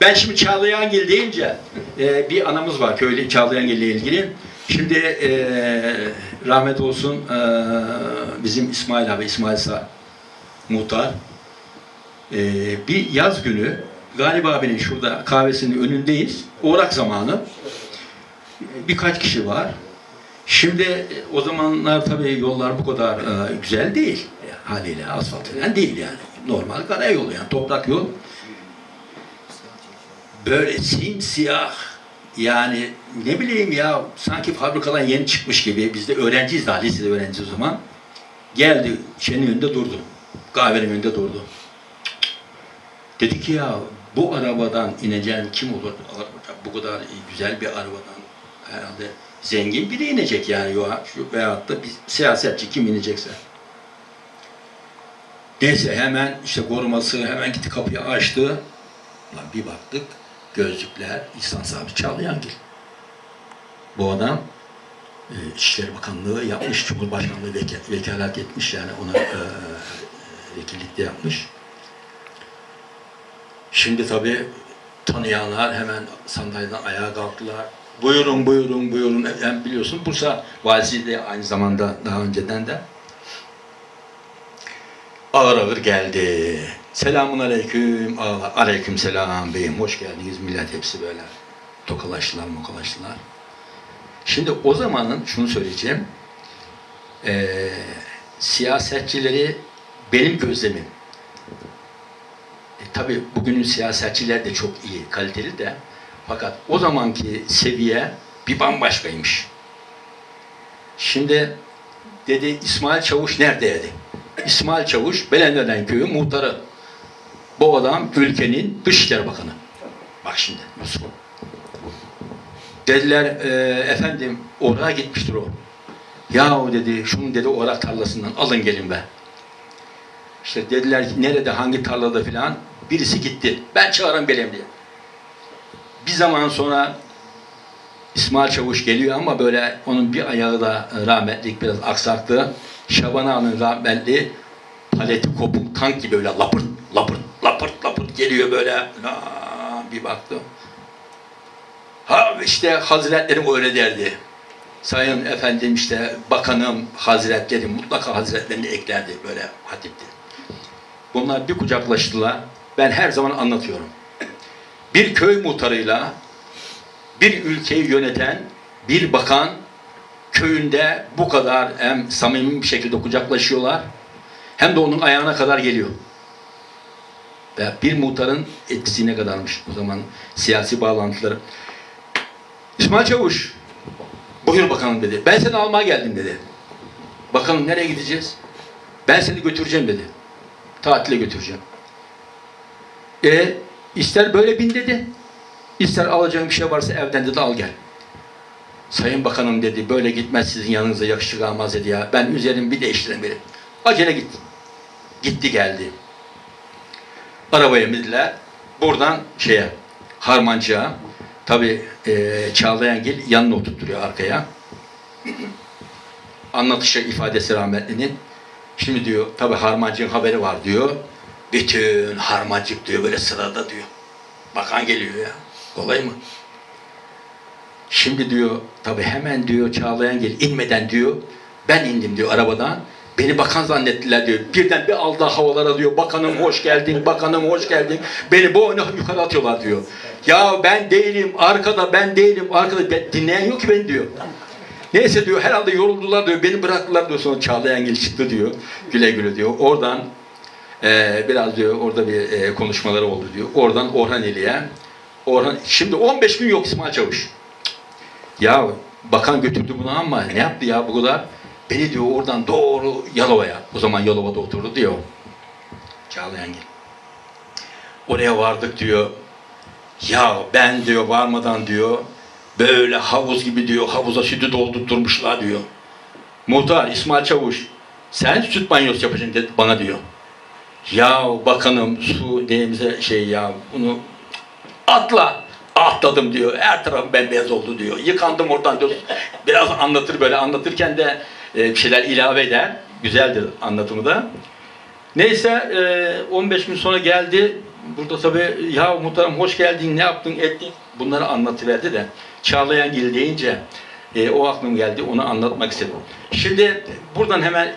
Ben şimdi Çağlayangil deyince e, bir anamız var köylü Çağlayangil ile ilgili. Şimdi e, rahmet olsun e, bizim İsmail abi İsmail Sağ muhtar. E, bir yaz günü Galip abinin şurada kahvesinin önündeyiz. Orak zamanı. Birkaç kişi var. Şimdi o zamanlar tabii yollar bu kadar e, güzel değil. E, haliyle asfalt falan değil yani. Normal karayolu yani toprak yol böyle simsiyah yani ne bileyim ya sanki fabrikadan yeni çıkmış gibi. Biz de öğrenciyiz daha lisede öğrenciyiz o zaman. Geldi şeyin önünde durdu. Kahvenin önünde durdu. Dedi ki ya bu arabadan ineceğin kim olur? Bu kadar güzel bir arabadan herhalde zengin biri inecek yani. Ya şu veyahut da bir siyasetçi kim inecekse. Neyse hemen işte koruması hemen gitti kapıyı açtı. Lan bir baktık gözlükler İhsan Sabri Çağlayangil. Bu adam e, İçişleri Bakanlığı yapmış, Cumhurbaşkanlığı veka- vekalet etmiş yani ona e, vekillikte yapmış. Şimdi tabii tanıyanlar hemen sandalyeden ayağa kalktılar. Buyurun, buyurun, buyurun. Hem biliyorsun Bursa valisi de aynı zamanda daha önceden de ağır ağır geldi. Selamun aleyküm, aleyküm selam beyim, hoş geldiniz. Millet hepsi böyle tokalaştılar, mokalaştılar. Şimdi o zamanın şunu söyleyeceğim. Eee siyasetçileri benim gözlemim. E, tabii bugünün siyasetçiler de çok iyi, kaliteli de. Fakat o zamanki seviye bir bambaşkaymış. Şimdi dedi İsmail Çavuş nerede dedi. İsmail Çavuş Belenlerden köyü muhtarı. Bu adam ülkenin Dışişleri Bakanı. Bak şimdi Yusuf. Dediler e, efendim oraya gitmiştir o. Yahu dedi şunun dedi orak tarlasından alın gelin be. İşte dediler nerede hangi tarlada filan birisi gitti. Ben çağırın benim diye. Bir zaman sonra İsmail Çavuş geliyor ama böyle onun bir ayağı da rahmetlik biraz aksaktı. Şaban Ağa'nın rahmetli paleti kopuk tank gibi böyle lapırt lapırt lapırt lapırt geliyor böyle. Aa, bir baktım. Ha işte hazretlerim öyle derdi. Sayın efendim işte bakanım hazretlerim mutlaka hazretlerini eklerdi böyle hatipti. Bunlar bir kucaklaştılar. Ben her zaman anlatıyorum. Bir köy muhtarıyla bir ülkeyi yöneten bir bakan köyünde bu kadar hem samimi bir şekilde kucaklaşıyorlar hem de onun ayağına kadar geliyor. Bir muhtarın etkisi ne kadarmış o zaman siyasi bağlantıları. İsmail Çavuş, buyur bakanım dedi. Ben seni almaya geldim dedi. Bakanım nereye gideceğiz? Ben seni götüreceğim dedi. Tatile götüreceğim. E ister böyle bin dedi. İster alacağım bir şey varsa evden dedi al gel. Sayın Bakanım dedi böyle gitmez sizin yanınıza yakışık almaz dedi ya. Ben üzerimi bir değiştiremedim. Acele git. Gitti geldi. Bindiler. Buradan şeye Harmancığa tabi e, Çağlayangil yanına oturtturuyor arkaya. Anlatışı ifadesi rahmetlinin. Şimdi diyor tabi Harmancık'ın haberi var diyor. Bütün Harmancık diyor böyle sırada diyor. Bakan geliyor ya. Kolay mı? Şimdi diyor tabi hemen diyor Çağlayan gel inmeden diyor ben indim diyor arabadan. Beni bakan zannettiler diyor. Birden bir aldı havalara diyor. Bakanım hoş geldin, bakanım hoş geldin. Beni boynu yukarı atıyorlar diyor. Ya ben değilim, arkada ben değilim, arkada ben, dinleyen yok ki beni diyor. Neyse diyor herhalde yoruldular diyor. Beni bıraktılar diyor. Sonra Çağlayan gel çıktı diyor. Güle güle diyor. Oradan e, biraz diyor orada bir e, konuşmaları oldu diyor. Oradan Orhan İli'ye. Orhan, şimdi 15 gün yok İsmail Çavuş. Ya bakan götürdü bunu ama ne yaptı ya bu kadar? Beni diyor oradan doğru Yalova'ya. O zaman Yalova'da oturdu diyor. Çağlayangil. Oraya vardık diyor. Ya ben diyor varmadan diyor böyle havuz gibi diyor havuza sütü doldurtturmuşlar diyor. Muhtar İsmail Çavuş sen süt banyosu yapacaksın dedi bana diyor. Ya bakanım su neyimize şey ya bunu atla. Atladım diyor. Her tarafım bembeyaz oldu diyor. Yıkandım oradan diyor. Biraz anlatır böyle anlatırken de e, bir şeyler ilave eder. Güzeldir anlatımı da. Neyse e, 15 gün sonra geldi. burada tabii ya muhtarım hoş geldin ne yaptın ettin bunları anlatıverdi de Çağlayan Gil deyince e, o aklım geldi onu anlatmak istedim. Şimdi buradan hemen